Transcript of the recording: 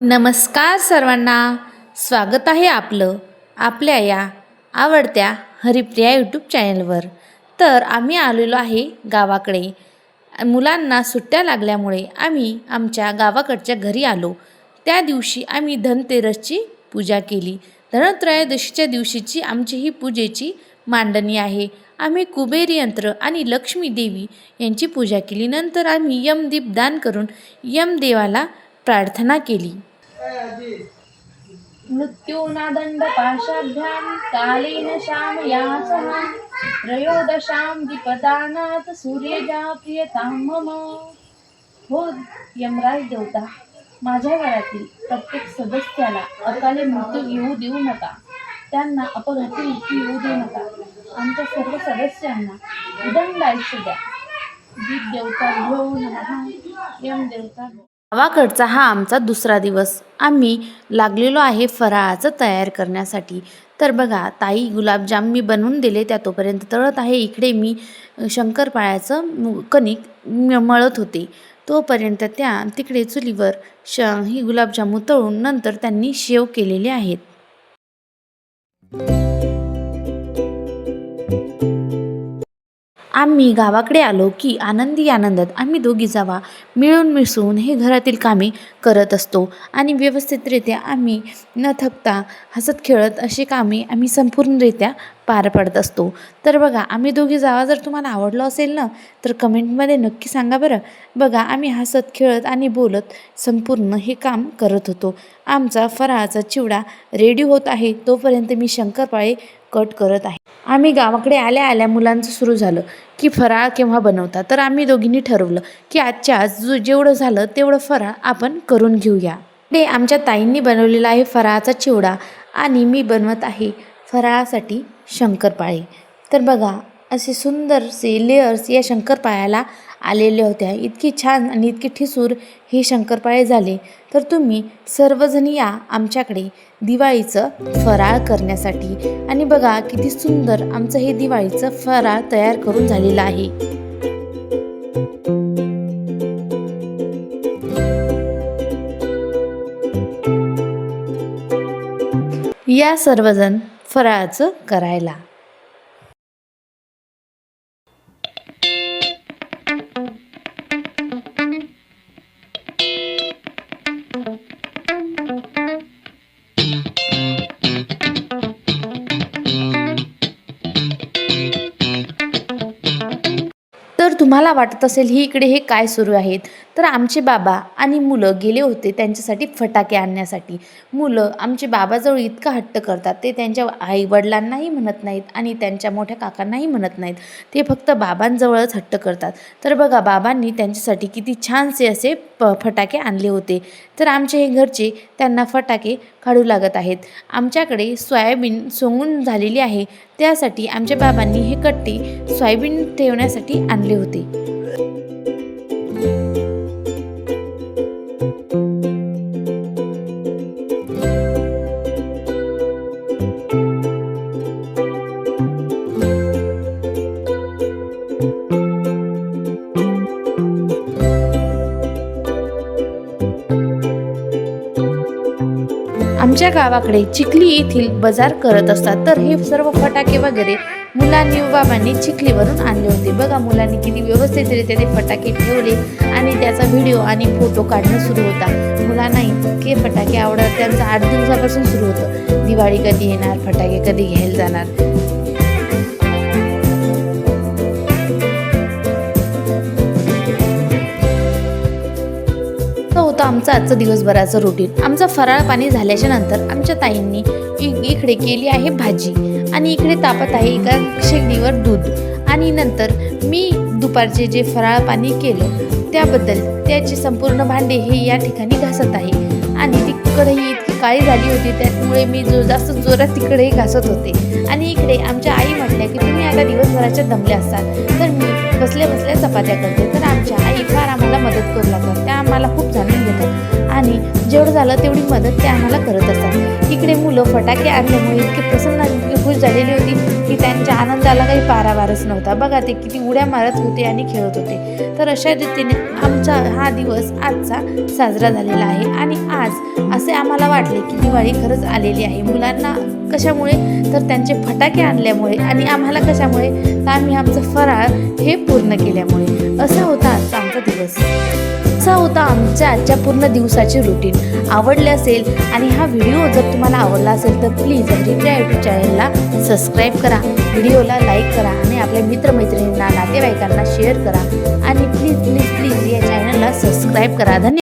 नमस्कार सर्वांना. स्वागत आहे आपलं आपल्या या आवडत्या हरिप्रिया यूट्यूब चॅनलवर तर आम्ही आलेलो आहे गावाकडे. मुलांना सुट्ट्या लागल्यामुळे आम्ही आमच्या गावाकडच्या घरी आलो. त्या दिवशी आम्ही धनतेरसची पूजा केली. धनत्रयोदशीच्या दिवशीची आमची ही पूजेची मांडणी आहे. आम्ही कुबेर यंत्र आणि लक्ष्मी देवी यांची पूजा केली. नंतर आम्ही यमदीप दान करून यमदेवाला प्रार्थना केली. मृत्यूनादंड पाशाभ्यां कालेन श्यामया सह त्रयोदशां द्विपदानाथ सूर्यजा प्रियतां मम। हो यमराज देवता माझ्या घरातील प्रत्येक सदस्याला अकाले मृत्यू येऊ देऊ नका. त्यांना अपघाती मृत्यू येऊ देऊ नका. आमच्या सर्व सदस्यांना उदंड आयुष्य द्या. दीप देवता हो, घेऊ नका यम देवता गावाकडचा हा आमचा दुसरा दिवस. आम्ही लागलेलो आहे फराळाचं तयार करण्यासाठी. तर बघा ताई गुलाबजाम मी बनवून दिले त्या तोपर्यंत तळत आहे. इकडे मी शंकरपाळ्याचं कणिक मळत होते. तोपर्यंत त्या तिकडे चुलीवर श ही गुलाबजामू तळून नंतर त्यांनी शेव केलेले आहेत. आम्ही गावाकडे आलो की आनंदी आनंदात आम्ही दोघी जावा मिळून मिसळून हे घरातील कामे करत असतो. आणि व्यवस्थितरित्या आम्ही न थकता हसत खेळत अशी कामे आम्ही संपूर्णरित्या पार पडत असतो. तर बघा आम्ही दोघी जावा जर तुम्हाला आवडलं असेल ना तर कमेंटमध्ये नक्की सांगा बरं. बघा आम्ही हसत खेळत आणि बोलत संपूर्ण हे काम करत होतो. आमचा फराळाचा चिवडा रेडी होत आहे तोपर्यंत मी शंकरपाळे कट करत आहे. आम्ही गावाकडे आल्या आल्या मुलांचं सुरू झालं की फराळ केव्हा बनवता तर आम्ही दोघींनी ठरवलं की आजच्या आज जेवढं झालं तेवढं फराळ आपण करून घेऊया. ते आमच्या ताईंनी बनवलेला आहे फराळाचा चिवडा आणि मी बनवत आहे फराळासाठी शंकरपाळे. तर बघा असे सुंदरसे लेअर्स या शंकरपाळ्याला आलेल्या होत्या. इतकी छान आणि इतकी ठिसूर हे शंकरपाळे झाले तर तुम्ही सर्वजण या आमच्याकडे दिवाळीचं फराळ करण्यासाठी. आणि बघा किती सुंदर आमचं हे दिवाळीचं फराळ तयार करून झालेलं आहे. या सर्वजण फराळाचं करायला. तर तुम्हाला वाटत असेल ही इकडे हे काय सुरू आहेत? तर आमचे बाबा आणि मुलं गेले होते त्यांच्यासाठी फटाके आणण्यासाठी. मुलं आमचे बाबाजवळ इतका हट्ट करतात ते त्यांच्या आईवडिलांनाही म्हणत नाहीत आणि त्यांच्या मोठ्या काकांनाही म्हणत नाहीत. ते फक्त बाबांजवळच हट्ट करतात. तर बघा बाबांनी त्यांच्यासाठी किती छानसे असे प फटाके आणले होते. तर आमचे हे घरचे त्यांना फटाके काढू लागत आहेत. आमच्याकडे सोयाबीन सोंगून झालेली आहे. त्यासाठी आमच्या बाबांनी हे कट्टे सोयाबीन ठेवण्यासाठी आणले होते. आमच्या गावाकडे चिखली येथील बाजार करत असतात. तर हे सर्व फटाके वगैरे मुलांनी बाबांनी चिखलीवरून आणले होते. बघा मुलांनी किती व्यवस्थितरित्या ते फटाके ठेवले आणि त्याचा व्हिडिओ आणि फोटो काढणं सुरू होता. मुलांना इतके फटाके आवडत त्यांचं आठ दिवसापासून सुरू होतं. दिवाळी कधी येणार? फटाके कधी घ्यायला जाणार? आमचं आजचं दिवसभराचं रुटीन आमचं फराळ पाणी झाल्याच्यानंतर आमच्या ताईंनी इकडे केली आहे भाजी. आणि इकडे तापत आहे एका शेगडीवर दूध. आणि नंतर मी दुपारचे जे फराळ पाणी केलं त्याबद्दल त्याचे संपूर्ण भांडे हे या ठिकाणी घासत आहे. आणि ती कढई इतकी काळी झाली होती त्यामुळे मी जो जास्त जोरात तिकडेही घासत होते. आणि इकडे आमच्या आई म्हटल्या की तुम्ही आता दिवसभराच्या दमल्या असतात तर मी बसल्या बसल्या चपात्या करते. तर आमच्या आई फार आम्हाला मदत करू लागतात. त्या आम्हाला खूप जाणून घेतात. आणि जेवढं झालं तेवढी मदत ते आम्हाला करत असतात. इकडे मुलं फटाके आणल्यामुळे इतके प्रसन्न इतकी खुश झालेली होती की त्यांच्या आनंदाला काही पारावारच नव्हता. बघा ते किती उड्या मारत होते आणि खेळत होते. तर अशा रीतीने आमचा हा दिवस आजचा साजरा झालेला आहे आणि आज असे आम्हाला वाटले की दिवाळी खरंच आलेली आहे. मुलांना कशामुळे तर त्यांचे फटाके आणल्यामुळे आणि आम्हाला कशामुळे तर आम्ही आमचं फराळ हे पूर्ण केल्यामुळे. असा होता आजचा आमचा दिवस. असा होता आमच्या आजच्या पूर्ण दिवसाची रुटीन आवडले असेल आणि हा व्हिडिओ जर तुम्हाला आवडला असेल तर प्लीज हरिप्रिया यूट्यूब चॅनलला सबस्क्राईब करा. व्हिडिओला लाईक करा आणि आपल्या मित्रमैत्रिणींना नातेवाईकांना शेअर करा. आणि प्लीज प्लीज प्लीज या चॅनलला सबस्क्राईब करा. धन्यवाद.